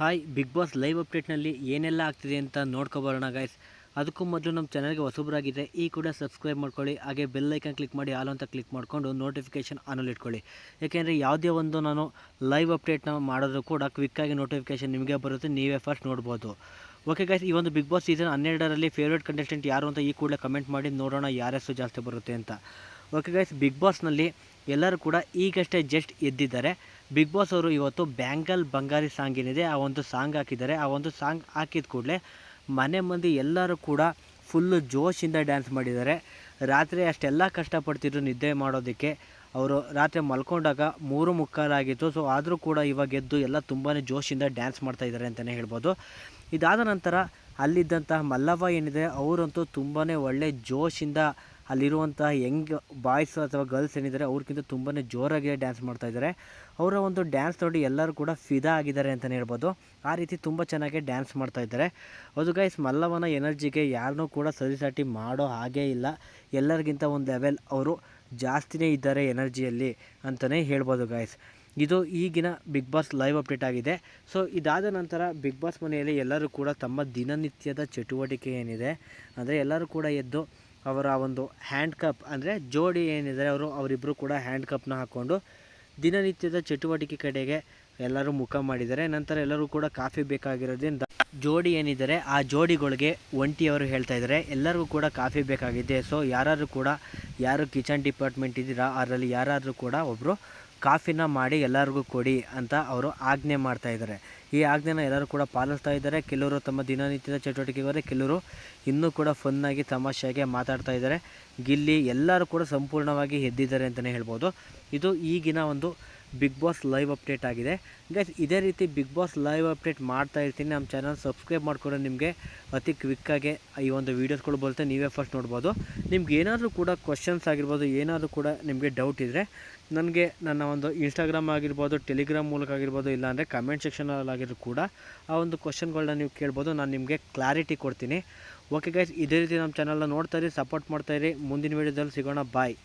Hi big Boss live ಅಪ್ಡೇಟ್ನಲ್ಲಿ ಏನೆಲ್ಲ ಆಗ್ತಿದೆ ಅಂತ ನೋಡ್ಕೊಬರೋಣ ಗೈಸ್ ಅದಕ್ಕೂ ಮೊದಲು ನಮ್ಮ ಚಾನಲ್ಗೆ ಹೊಸಬರಾಗಿದೆ ಈ ಕೂಡ ಸಬ್ಸ್ಕ್ರೈಬ್ ಮಾಡ್ಕೊಳ್ಳಿ. ಹಾಗೆ ಬೆಲ್ ಐಕನ್ ಕ್ಲಿಕ್ ಮಾಡಿ ಆಲ್ ಅಂತ ಕ್ಲಿಕ್ ಮಾಡಿಕೊಂಡು ನೋಟಿಫಿಕೇಷನ್ ಆನಲ್ಲಿ ಇಟ್ಕೊಳ್ಳಿ. ಏಕೆಂದರೆ ಯಾವುದೇ ಒಂದು ನಾನು ಲೈವ್ ಅಪ್ಡೇಟ್ನ ಮಾಡೋದು ಕೂಡ ಕ್ವಿಕ್ಕಾಗಿ ನೋಟಿಫಿಕೇಷನ್ ನಿಮಗೆ ಬರುತ್ತೆ, ನೀವೇ ಫಸ್ಟ್ ನೋಡ್ಬೋದು. ಓಕೆ ಗೈಸ್ ಈ ಒಂದು ಬಿಗ್ ಬಾಸ್ ಸೀಸನ್ ಹನ್ನೆರಡರಲ್ಲಿ ಫೇವ್ರೇಟ್ ಕಂಟೆಸ್ಟೆಂಟ್ ಯಾರು ಅಂತ ಈ ಕೂಡಲೇ ಕಮೆಂಟ್ ಮಾಡಿ ನೋಡೋಣ ಯಾರೆಷ್ಟು ಜಾಸ್ತಿ ಬರುತ್ತೆ ಅಂತ. ಓಕೆ ಗೈಸ್ ಬಿಗ್ ಬಾಸ್ನಲ್ಲಿ ಎಲ್ಲರೂ ಕೂಡ ಈಗಷ್ಟೇ ಜಸ್ಟ್ ಎದ್ದಿದ್ದಾರೆ. ಬಿಗ್ ಬಾಸ್ ಅವರು ಇವತ್ತು ಬ್ಯಾಂಗಲ್ ಬಂಗಾರಿ ಸಾಂಗ್ ಏನಿದೆ, ಆ ಒಂದು ಸಾಂಗ್ ಹಾಕಿದ್ದಾರೆ. ಆ ಒಂದು ಸಾಂಗ್ ಹಾಕಿದ ಕೂಡಲೇ ಮನೆ ಮಂದಿ ಎಲ್ಲರೂ ಕೂಡ ಫುಲ್ಲು ಜೋಶಿಂದ ಡ್ಯಾನ್ಸ್ ಮಾಡಿದ್ದಾರೆ. ರಾತ್ರಿ ಅಷ್ಟೆಲ್ಲ ಕಷ್ಟಪಡ್ತಿದ್ರು ನಿದ್ದೆ ಮಾಡೋದಕ್ಕೆ. ಅವರು ರಾತ್ರಿ ಮಲ್ಕೊಂಡಾಗ ಮೂರು ಮುಕ್ಕಾಲಾಗಿತ್ತು ಸೊ ಆದರೂ ಕೂಡ ಇವಾಗ ಎದ್ದು ಎಲ್ಲ ತುಂಬಾ ಜೋಶಿಂದ ಡ್ಯಾನ್ಸ್ ಮಾಡ್ತಾ ಇದ್ದಾರೆ ಅಂತಲೇ ಹೇಳ್ಬೋದು. ಇದಾದ ನಂತರ ಅಲ್ಲಿದ್ದಂತಹ ಮಲ್ಲವ್ವ ಏನಿದೆ, ಅವರಂತೂ ತುಂಬಾ ಒಳ್ಳೆ ಜೋಶಿಂದ ಅಲ್ಲಿರುವಂತಹ ಯಂಗ್ ಬಾಯ್ಸ್ ಅಥವಾ ಗರ್ಲ್ಸ್ ಏನಿದ್ದಾರೆ, ಅವ್ರಿಗಿಂತ ತುಂಬಾ ಜೋರಾಗಿ ಡ್ಯಾನ್ಸ್ ಮಾಡ್ತಾ ಇದ್ದಾರೆ. ಅವರ ಒಂದು ಡ್ಯಾನ್ಸ್ ನೋಡಿ ಎಲ್ಲರೂ ಕೂಡ ಫಿದಾ ಆಗಿದ್ದಾರೆ ಅಂತಲೇ ಹೇಳ್ಬೋದು. ಆ ರೀತಿ ತುಂಬ ಚೆನ್ನಾಗಿ ಡ್ಯಾನ್ಸ್ ಮಾಡ್ತಾ ಇದ್ದಾರೆ. ಅದು ಗೈಸ್ ಮಲ್ಲವನ ಎನರ್ಜಿಗೆ ಯಾರನ್ನೂ ಕೂಡ ಸರಿಸಾಟಿ ಮಾಡೋ ಹಾಗೇ ಇಲ್ಲ. ಎಲ್ಲರಿಗಿಂತ ಒಂದು ಲೆವೆಲ್ ಅವರು ಜಾಸ್ತಿನೇ ಇದ್ದಾರೆ ಎನರ್ಜಿಯಲ್ಲಿ ಅಂತಲೇ ಹೇಳ್ಬೋದು ಗಾಯ್ಸ್ ಇದು ಈಗಿನ ಬಿಗ್ ಬಾಸ್ ಲೈವ್ ಅಪ್ಡೇಟ್ ಆಗಿದೆ. ಸೊ ಇದಾದ ನಂತರ ಬಿಗ್ ಬಾಸ್ ಮನೆಯಲ್ಲಿ ಎಲ್ಲರೂ ಕೂಡ ತಮ್ಮ ದಿನನಿತ್ಯದ ಚಟುವಟಿಕೆ ಏನಿದೆ, ಅಂದರೆ ಎಲ್ಲರೂ ಕೂಡ ಎದ್ದು ಅವರ ಒಂದು ಹ್ಯಾಂಡ್ ಕಪ್ ಅಂದರೆ ಜೋಡಿ ಏನಿದ್ದಾರೆ ಅವರು ಅವರಿಬ್ಬರು ಕೂಡ ಹ್ಯಾಂಡ್ ಕಪ್ನ ಹಾಕ್ಕೊಂಡು ದಿನನಿತ್ಯದ ಚಟುವಟಿಕೆ ಕಡೆಗೆ ಎಲ್ಲರೂ ಮುಖ ಮಾಡಿದ್ದಾರೆ ನಂತರ ಎಲ್ಲರೂ ಕೂಡ ಕಾಫಿ ಬೇಕಾಗಿರೋದ್ರಿಂದ ಜೋಡಿ ಏನಿದ್ದಾರೆ ಆ ಜೋಡಿಗಳಿಗೆ ಒಂಟಿಯವರು ಹೇಳ್ತಾ ಇದ್ದಾರೆ. ಎಲ್ಲರಿಗೂ ಕೂಡ ಕಾಫಿ ಬೇಕಾಗಿದೆ. ಸೊ ಯಾರಾದರೂ ಕೂಡ, ಯಾರು ಕಿಚನ್ ಡಿಪಾರ್ಟ್ಮೆಂಟ್ ಇದ್ದೀರಾ, ಅದರಲ್ಲಿ ಯಾರಾದರೂ ಕೂಡ ಒಬ್ಬರು ಕಾಫಿನ ಮಾಡಿ ಎಲ್ಲರಿಗೂ ಕೊಡಿ ಅಂತ ಅವರು ಆಜ್ಞೆ ಮಾಡ್ತಾ ಇದ್ದಾರೆ ಈ ಆಜ್ಞೆನ ಎಲ್ಲರೂ ಕೂಡ ಪಾಲಿಸ್ತಾ ಇದ್ದಾರೆ ಕೆಲವರು ತಮ್ಮ ದಿನನಿತ್ಯದ ಚಟುವಟಿಕೆಗೆ ಕೆಲವರು ಇನ್ನೂ ಕೂಡ ಫನ್ನಾಗಿ ತಮಾಷೆಯಾಗಿ ಮಾತಾಡ್ತಾ ಇದ್ದಾರೆ ಗಿಲ್ಲಿ ಎಲ್ಲರೂ ಕೂಡ ಸಂಪೂರ್ಣವಾಗಿ ಎದ್ದಿದ್ದಾರೆ ಅಂತಲೇ ಹೇಳ್ಬೋದು. ಇದು ಈಗಿನ ಒಂದು ಬಿಗ್ ಬಾಸ್ ಲೈವ್ ಅಪ್ಡೇಟ್ ಆಗಿದೆ. ಗೈಸ್ ಇದೇ ರೀತಿ ಬಿಗ್ ಬಾಸ್ ಲೈವ್ ಅಪ್ಡೇಟ್ ಮಾಡ್ತಾ ಇರ್ತೀನಿ. ನಮ್ಮ ಚಾನಲ್ ಸಬ್ಸ್ಕ್ರೈಬ್ ಮಾಡ್ಕೊಂಡ್ರೆ ನಿಮಗೆ ಅತಿ ಕ್ವಿಕ್ಕಾಗಿ ಈ ಒಂದು ವೀಡಿಯೋಸ್ಗಳು ಬರುತ್ತೆ. ನೀವೇ ಫಸ್ಟ್ ನೋಡ್ಬೋದು. ನಿಮ್ಗೆ ಏನಾದರೂ ಕೂಡ ಕ್ವಶನ್ಸ್ ಆಗಿರ್ಬೋದು, ಏನಾದರೂ ಕೂಡ ನಿಮಗೆ ಡೌಟ್ ಇದ್ದರೆ ನನಗೆ ನನ್ನ ಒಂದು ಇನ್ಸ್ಟಾಗ್ರಾಮ್ ಆಗಿರ್ಬೋದು ಟೆಲಿಗ್ರಾಮ್ ಮೂಲಕ ಆಗಿರ್ಬೋದು, ಇಲ್ಲಾಂದರೆ ಕಮೆಂಟ್ ಸೆಕ್ಷನಲ್ಲಾಗಿದ್ರು ಕೂಡ ಆ ಒಂದು ಕ್ವಶನ್ಗಳನ್ನ ನೀವು ಕೇಳ್ಬೋದು. ನಾನು ನಿಮಗೆ ಕ್ಲಾರಿಟಿ ಕೊಡ್ತೀನಿ. ಓಕೆ ಗೈಸ್ ಇದೇ ರೀತಿ ನಮ್ಮ ಚಾನಲ್ನ ನೋಡ್ತಾ ಇರಿ ಸಪೋರ್ಟ್ ಮಾಡ್ತಾ ಇರಿ. ಮುಂದಿನ ವೀಡಿಯೋದಲ್ಲಿ ಸಿಗೋಣ. ಬಾಯ್